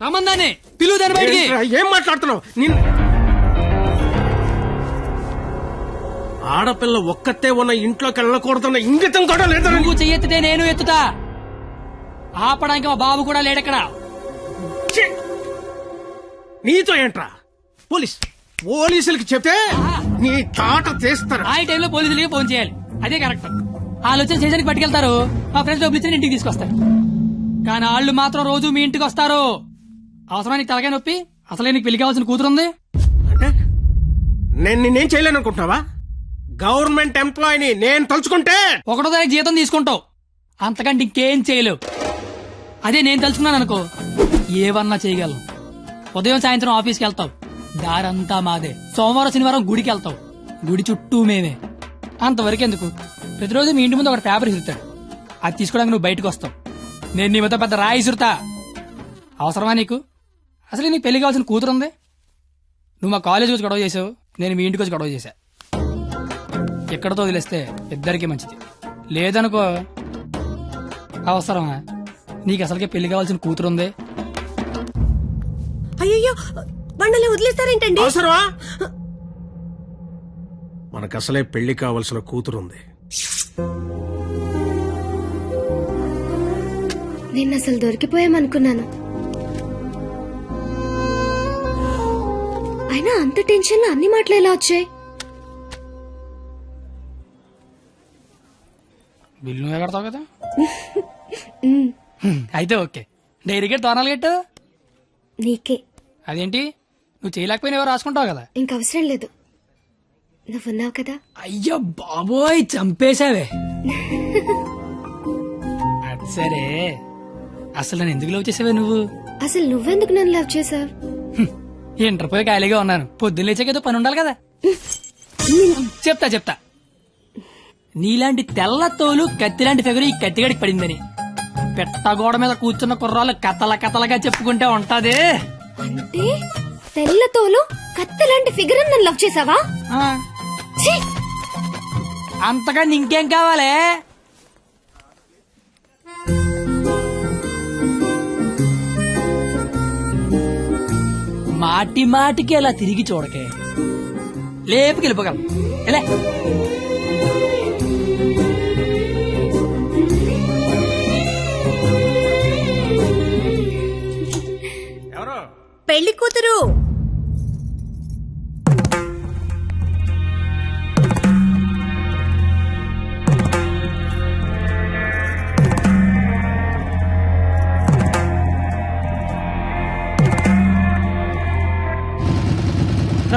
రమ్మందాన్ని పిలువు దాన్ని బయటికి. ఏం మాట్లాడుతున్నావు? నిన్ను ఆడపిల్ల ఒక్కతే ఉన్న ఇంట్లోకి వెళ్ళకూడదన్న ఇంగితం కూడా లేదా. నువ్వు చెయ్యెత్తితే నేను ఎత్తుతా. ఆపడానికి మా బాబు కూడా లేడక్కడ! నీతో ఏంట్రా? పోలీస్ పోలీసులకి చెప్తే నీ తాట తీస్తారు. ఆ టైంలో పోలీసులకి ఫోన్ చేయాలి. అదే కరెక్ట్. ఆలోచన చేయడానికి పట్టుకెళ్తారు. మా ఫ్రెండ్స్ డబ్బులు ఇచ్చి ఇంటికి తీసుకొస్తారు కానీ వాళ్ళు మాత్రం రోజు మీ ఇంటికి వస్తారు. అవసరానికి తలకాయ నొప్పి అసలే నీకు పెళ్ళి కావాల్సిన కూతురు ఉంది అంటే? నేను నిన్నేం చేయలేను అనుకుంటున్నావా గవర్నమెంట్ ఎంప్లాయీని నేను తలుచుకుంటే! ఒకటో తారీఖు జీతం తీసుకుంటావు. అంతకంటే ఇంకేం చేయలేవు. అదే నేను తలుచుకున్నాను అనుకో ఏవన్నా చేయగలను. ఉదయం సాయంత్రం ఆఫీస్కి వెళ్తావు. దారంతా మాదే. సోమవారం శనివారం గుడికి వెళ్తావు. గుడి చుట్టూ మేమే. అంతవరకు ఎందుకు? ప్రతిరోజు మీ ఇంటి ముందు ఒక పేపర్ ఇసురుతాడు. అది తీసుకోవడానికి నువ్వు బయటకు వస్తావు. నేను నీ మీద పెద్ద రాయి ఇసురుతా. అవసరమా నీకు? అసలు నీకు పెళ్ళి కావాల్సిన కూతురు ఉంది? నువ్వు మా కాలేజ్ వచ్చి గొడవ చేసావు నేను మీ ఇంటికి వచ్చి గొడవ చేశా. ఎక్కడతో వదిలేస్తే ఇద్దరికి మంచిది. లేదనుకో అవసరమా? నీకు అసలుకే పెళ్ళి కావాల్సిన కూతురు ఉంది? అయ్యయ్యో బండలే వదిలేస్తారేంటండి? అవసరమా? మనకు అసలే పెళ్ళి కావలసిన కూతురుంది నేను అసలు దొరికిపోయామనుకున్నాను. అయినా అంత టెన్షన్లో అన్ని మాటలు ఎలా వచ్చాయి? బిల్లు నువ్వే కడతావు కదా? అయితే ఓకే. డైరీ గేట్ తోనాలు గట్టు? నీకే. అదేంటి? నువ్వు చేయలేకపోయినా ఎవరు రాసుకుంటావు కదా? ఇంక అవసరం లేదు. నువ్వున్నావు కదా? అయ్యో బాబోయ్ చంపేశావే. అది సరే. అసలు నేను ఎందుకు లవ్ చేసావే నువ్వు? అసలు నువ్వెందుకు నన్ను లవ్ చేసావు? ఇంటర్ పోయి ఖాళీగా ఉన్నాను. పొద్దున్న లేచాక ఏదో పని ఉండాలి కదా. చెప్తా చెప్తా. నీలాంటి తెల్ల తోలు కత్తిలాంటి ఫిగర్ ఈ కత్తిగడికి పడిందని. పెట్టగోడ మీద కూర్చున్న కుర్రాలు కథల కథలుగా చెప్పుకుంటే ఉంటది. అంటే తెల్లతోలు కత్తి లాంటి ఫిగర్ నన్ను లవ్ చేసావా! అంతగా ఇంకేం కావాలి? మాటి మాటికి అలా తిరిగి చూడకే. లేపుకి వెళ్ళిపోగలం ఎలా? పెళ్ళి కూతురు.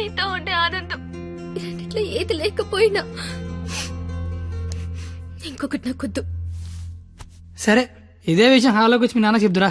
నీతో ఉండే ఆనందం. రెండిట్లో ఏది లేకపోయినా ఇంకొకటి నాకొద్దు. సరే ఇదే విషయం హాలోకి వచ్చి మీ నాన్న చెప్దురా.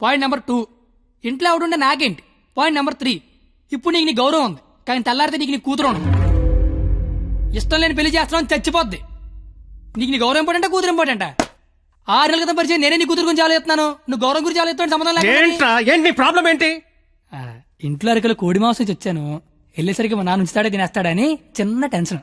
పాయింట్ నెంబర్ టూ ఇంట్లో ఎవడుంటే నాకేంటి? పాయింట్ నెంబర్ త్రీ ఇప్పుడు నీకు నీ గౌరవం ఉంది. కానీ తెల్లారితే నీకు నీ కూతురు ఉండదు. ఇష్టం లేని పెళ్ళి చేస్తున్నావు చచ్చిపోద్ది. నీకు నీ గౌరవం ఇంపార్టెంట్? కూతురు ఇంపార్టెంట్? ఆరు నెలల క్రితం పరిచయం నేనే నీ కూతురు గురించి ఆలోచిస్తున్నాను. నువ్వు గౌరవం గురించి ఆలోచిస్తాను సంబంధం లేకుండా ఏంట్రా? ఏంటి నీ ప్రాబ్లం ఏంటి? ఇంట్లో అరకలు కోడి మాంసం ఇచ్చి వచ్చాను వెళ్ళేసరికి మా నాన్న ఉంచుతాడే తినేస్తాడని చిన్న టెన్షన్.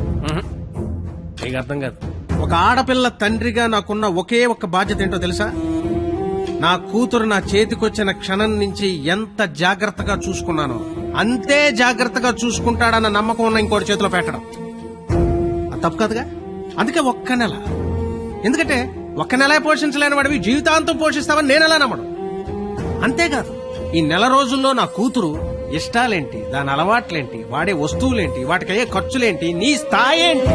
నీకు అర్థం కాదు. ఒక ఆడపిల్ల తండ్రిగా నాకున్న ఒకే ఒక్క బాధ్యత ఏంటో తెలుసా? నా కూతురు నా చేతికొచ్చిన క్షణం నుంచి ఎంత జాగ్రత్తగా చూసుకున్నానో అంతే జాగ్రత్తగా చూసుకుంటాడన్న నమ్మకం ఉన్న ఇంకోటి చేతిలో పెట్టడం. అది తప్పు కాదుగా? అందుకే ఒక్క నెల. ఎందుకంటే ఒక్క నెల పోషించలేని వాడివి జీవితాంతం పోషిస్తావని నేను ఎలా నమ్మడం అంతేకాదు ఈ నెల రోజుల్లో నా కూతురు ఇష్టాలేంటి దాని అలవాట్లేంటి వాడే వస్తువులేంటి వాటికి అయ్యే ఖర్చులేంటి నీ స్థాయి ఏంటి?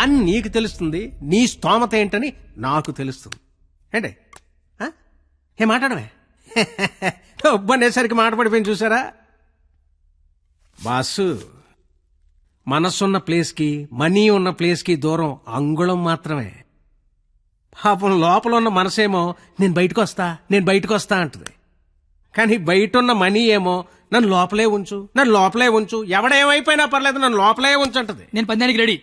అని నీకు తెలుస్తుంది నీ స్తోమత ఏంటని నాకు తెలుస్తుంది. ఏంటి? ఏ మాట్లాడమే? ఒబ్బనేసరికి మాట చూసారా? బాసు మనసున్న ప్లేస్కి మనీ ఉన్న ప్లేస్కి దూరం అంగుళం మాత్రమే. పాపం లోపల ఉన్న మనసేమో నేను బయటకు వస్తా నేను బయటకు వస్తా అంటది. కానీ బయట ఉన్న మనీ ఏమో నన్ను లోపలే ఉంచు నన్ను లోపలే ఉంచు ఎవడేమైపోయినా పర్లేదు నన్ను లోపలే ఉంచు అంటది. నేను పందానికి రెడీ.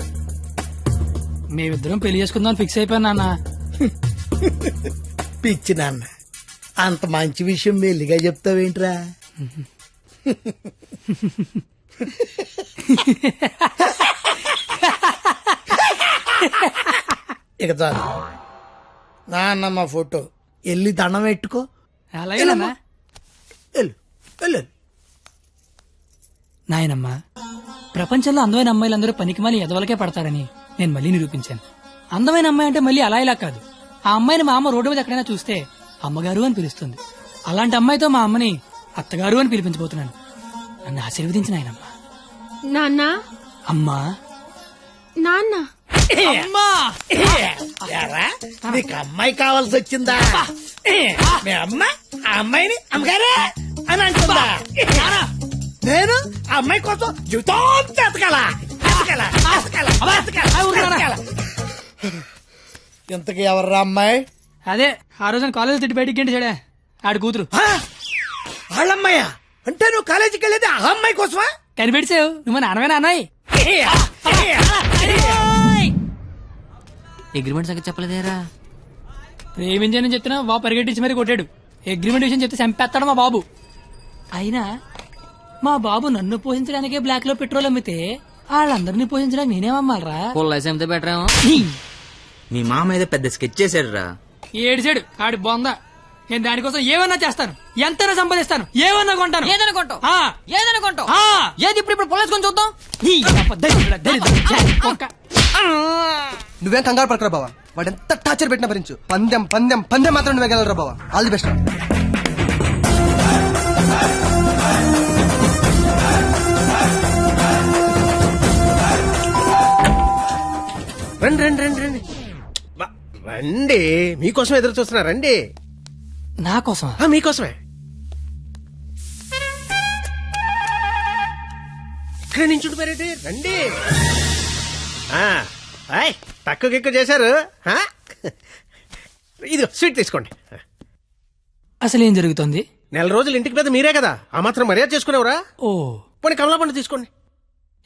మేమిద్దరం పెళ్ళి చేసుకుందాం ఫిక్స్ అయిపోయాను నాన్న. పిచ్చి నాన్న అంత మంచి విషయం మెల్లిగా చెప్తావేంట్రా? ఇక చాలు. నాన్నమ్మ ఫోటో. వెళ్ళి దండం పెట్టుకో. అలాగే నాన్న వెళ్ళు వెళ్ళు నాయనమ్మా ప్రపంచంలో అందమైన అమ్మాయిలందరూ పనికిమాలి ఎదవలకే పడతారని. నేను మళ్ళీ నిరూపించాను. అందమైన అమ్మాయి అంటే మళ్ళీ అలా ఇలా కాదు. ఆ అమ్మాయిని మా అమ్మ రోడ్డు మీద ఎక్కడైనా చూస్తే అమ్మగారు అని పిలుస్తుంది. అలాంటి అమ్మాయితో మా అమ్మని అత్తగారు అని పిలిపించబోతున్నాను. నన్ను ఆశీర్వదించిన ఆయనమ్మా. నాన్న? అమ్మా. నాన్న? అమ్మా! నీకు అమ్మాయి కావాల్సి వచ్చిందా? మీ అమ్మ ఆ అమ్మాయిని అమ్మగారే అని అంటుందా? నేను! ఆ అమ్మాయి కోసం జీవితం ఇంతకీ ఎవర్రా అమ్మాయి? అదే ఆ రోజున కాలేజ్ తిట్టి బయటికి గంట చెడే. ఆడి కూతురు? వాళ్ళమ్మాయా అంటే నువ్వు కాలేజీకి వెళ్ళేది ఆ అమ్మాయి కోసమా? కనిపెడిసావు. నువ్వు మా నాన్నమే అగ్రిమెంట్ సంగతి చెప్పలేదేరా? ప్రేమించని చెప్తున్నా బాబు పరిగెట్టించి మరీ కొట్టాడు. అగ్రిమెంట్ విషయం చెప్తే చంపేస్తాడు మా బాబు. అయినా మా బాబు నన్ను పోషించడానికే బ్లాక్లో పెట్రోల్ అమ్మితే వాళ్ళందరినీ పోషించడానికి నేనేమమ్మాలరా పొల్లేసి అమ్మితే బెటర్ ఏమో. మీ మామ ఏదో పెద్ద స్కెచ్ చేశాడు రా ఏడిచాడు ఆడి బొంద. నేను దానికోసం ఏమన్నా చేస్తాను ఎంతైనా సంపాదిస్తాను ఏమన్నా కొంటాను. ఏదనుకుంటావు ఆ. ఏదనుకుంటావు ఆ. ఏది ఇప్పుడు ఇప్పుడు పొల్లేసుకొని చూద్దాం. ఈ అబ్బ దరిద్రుడా, దరిద్రుడా, జాతి కుక్క. నువ్వేం కంగారు పడకరా బావా? వాడు ఎంత టార్చర్ పెట్టినా భరించు. పందెం పందెం పందెం మాత్రం నువ్వే గెలవరా బావా? ఆల్ ది బెస్ట్ రండి రండి రండి రండి. రండి. మీకోసం ఎదురు చూస్తున్నా రండి. నా కోసం మీకోసమే. ఇక్కడ నుంచి ఉండిపోయారేంటి? రండి. తక్కువ గిక్కువ చేశారు? ఇది స్వీట్ తీసుకోండి. అసలు ఏం జరుగుతుంది? నెల రోజులు ఇంటికి పెద్ద మీరే కదా ఆ మాత్రం మర్యాద చేసుకునేవరా? ఓ. పోనీ కమలా పండు తీసుకోండి.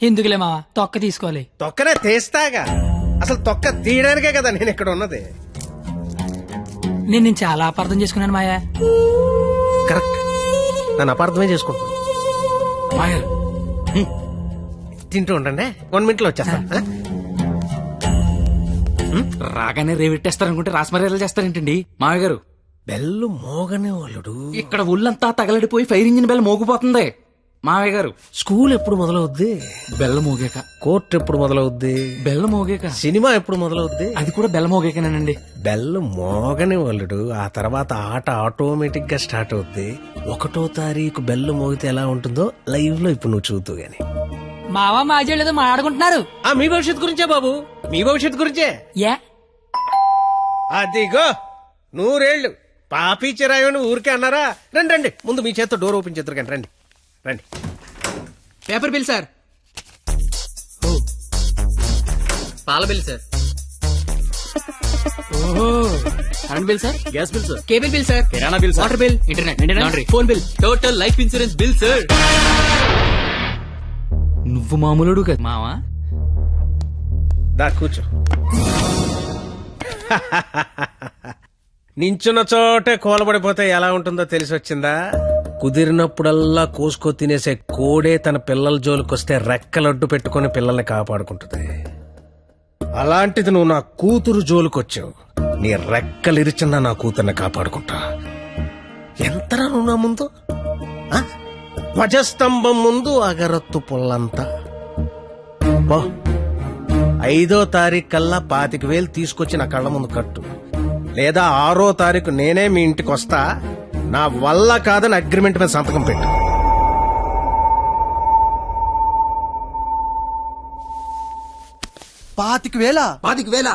ఎందుకులే మావా? తొక్క తీసుకోవాలి. తొక్కనే తీస్తాగా. అసలు తొక్క తీయడానికే కదా నేను ఇక్కడ ఉన్నది. నేను నేను చాలా అపార్థం చేసుకున్నాను మాయా. కరెక్ట్. నన్ను అపార్థమే చేసుకుంటున్నాను మాయర్ తింటూ ఉండండి. వన్ మినిట్లో వచ్చేస్తాను ఆ? రాగానే రేవెట్టేస్తారనుకుంటే రాస్మర్యాలు చేస్తారేంటండి? మామయ్య గారు. బెల్లు మోగనే వాళ్ళుడు ఇక్కడ ఒళ్ళంతా తగలడిపోయి ఫైర్ ఇంజిన్ బెల్ మోగిపోతుంది. మామయ్య గారు స్కూల్ ఎప్పుడు మొదలవుద్ది? బెల్ల మోగాక. కోర్టు ఎప్పుడు మొదలవుద్ది? బెల్ల మోగాక. సినిమా ఎప్పుడు మొదలవుద్ది? అది కూడా బెల్ల మోగాకనేనండి. బెల్లు మోగని వాళ్ళుడు ఆ తర్వాత ఆట ఆటోమేటిక్గా స్టార్ట్ అవుద్ది. ఒకటో తారీఖు బెల్లు మోగితే ఎలా ఉంటుందో లైవ్లో ఇప్పుడు నువ్వు చూద్దు గాని. మావా మాజీ ఏదో మాట్లాడుకుంటున్నారు. ఆ మీ భవిష్యత్తు గురించే బాబు. మీ భవిష్యత్తు గురించే. యా అదిగో నూరేళ్ళు పాపి చిరాయని ఊరికే అన్నారా? రండి రండి. ముందు మీ చేత్తో డోర్ ఓపెన్ చేద్దరు కానీ రండి. రండి. Paper bill sir. పాల bill sir. Current bill sir? Gas bill sir? Cable bill sir. కిరాణా bill water bill internet laundry. Phone bill. Total life insurance bill sir. నువ్వు మామూలుడు కదా. మావా? దా కూర్చో. నించున్న చోటే కోలబడిపోతే ఎలా ఉంటుందో తెలిసి వచ్చిందా కుదిరినప్పుడల్లా కోసుకో తినేసే కోడే తన పిల్లల జోలికొస్తే రెక్కలడ్డు పెట్టుకుని పిల్లల్ని కాపాడుకుంటుంది. అలాంటిది నువ్వు నా కూతురు జోలుకొచ్చావు. నీ రెక్కలిరిచిన నా కూతుర్ని కాపాడుకుంటా? ఎంతరా నువ్వు నా ముందు? ధ్వజస్తంభం ముందు అగరత్తు పుల్లంతా. పో. ఐదో తారీఖు కల్లా పాతిక వేలు తీసుకొచ్చి నా కళ్ళ ముందు కట్టు. లేదా ఆరో తారీఖు నేనే మీ ఇంటికి వస్తా నా వల్ల కాదని అగ్రిమెంట్ మీద సంతకం పెట్టు. పాతిక వేల. పాతిక వేల.